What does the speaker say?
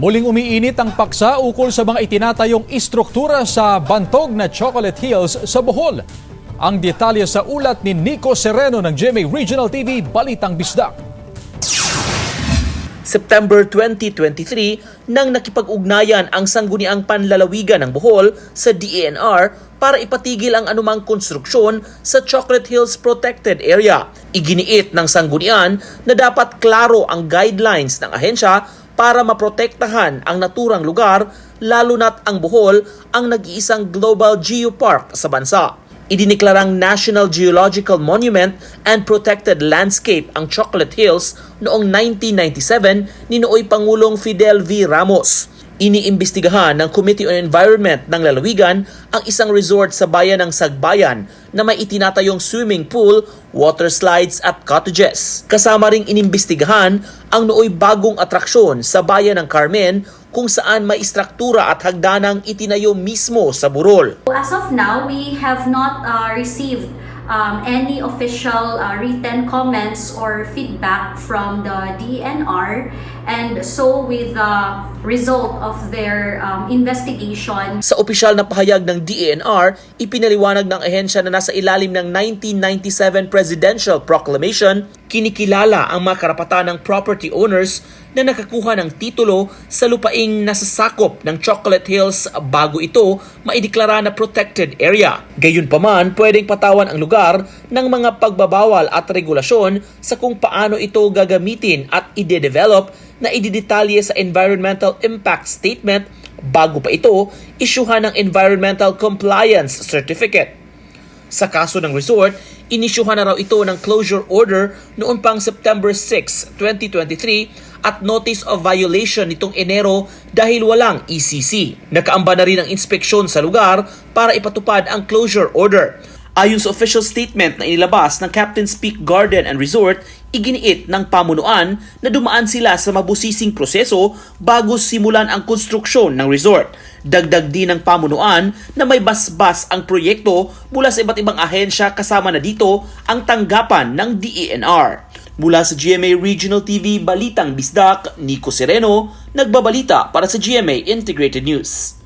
Muling umiinit ang paksa ukol sa mga itinatayong istruktura sa bantog na Chocolate Hills sa Bohol. Ang detalye sa ulat ni Nico Sereno ng GMA Regional TV, Balitang Bisdak. September 2023 nang nakipag-ugnayan ang sangguniang panlalawigan ng Bohol sa DENR para ipatigil ang anumang konstruksyon sa Chocolate Hills Protected Area. Iginiit ng sanggunian na dapat klaro ang guidelines ng ahensya para maprotektahan ang naturang lugar lalo na't ang Bohol ang nag-iisang global geopark sa bansa. Idiniklarang National Geological Monument and Protected Landscape ang Chocolate Hills noong 1997 ni nooy Pangulong Fidel V. Ramos. Iniimbestigahan ng Committee on Environment ng Lalawigan ang isang resort sa bayan ng Sagbayan na may itinatayong swimming pool, water slides at cottages. Kasama ring inimbestigahan ang nooy bagong atraksyon sa bayan ng Carmen kung saan may istruktura at hagdanang itinayo mismo sa burol. As of now, we have not uh, received um, any official uh, written comments or feedback from the DNR. And so, with the result of their um, investigation, Sa opisyal na pahayag ng DENR, ipinaliwanag ng ahensya na nasa ilalim ng 1997 Presidential Proclamation, kinikilala ang mga karapatan ng property owners na nakakuha ng titulo sa lupaing nasasakop ng Chocolate Hills bago ito maideklara na protected area. Gayunpaman, pwedeng patawan ang lugar ng mga pagbabawal at regulasyon sa kung paano ito gagamitin at ide-develop na ididetalye sa Environmental Impact Statement bago pa ito isyuhan ng Environmental Compliance Certificate. Sa kaso ng resort, inisyuhan na raw ito ng closure order noon pang September 6, 2023 at notice of violation nitong Enero dahil walang ECC. Nakaamba na rin ang inspeksyon sa lugar para ipatupad ang closure order. Ayon sa official statement na inilabas ng Captain's Peak Garden and Resort, iginiit ng pamunuan na dumaan sila sa mabusising proseso bago simulan ang konstruksyon ng resort. Dagdag din ng pamunuan na may basbas ang proyekto mula sa iba't ibang ahensya kasama na dito ang tanggapan ng DENR. Mula sa GMA Regional TV Balitang Bisdak, Nico Sereno, nagbabalita para sa GMA Integrated News.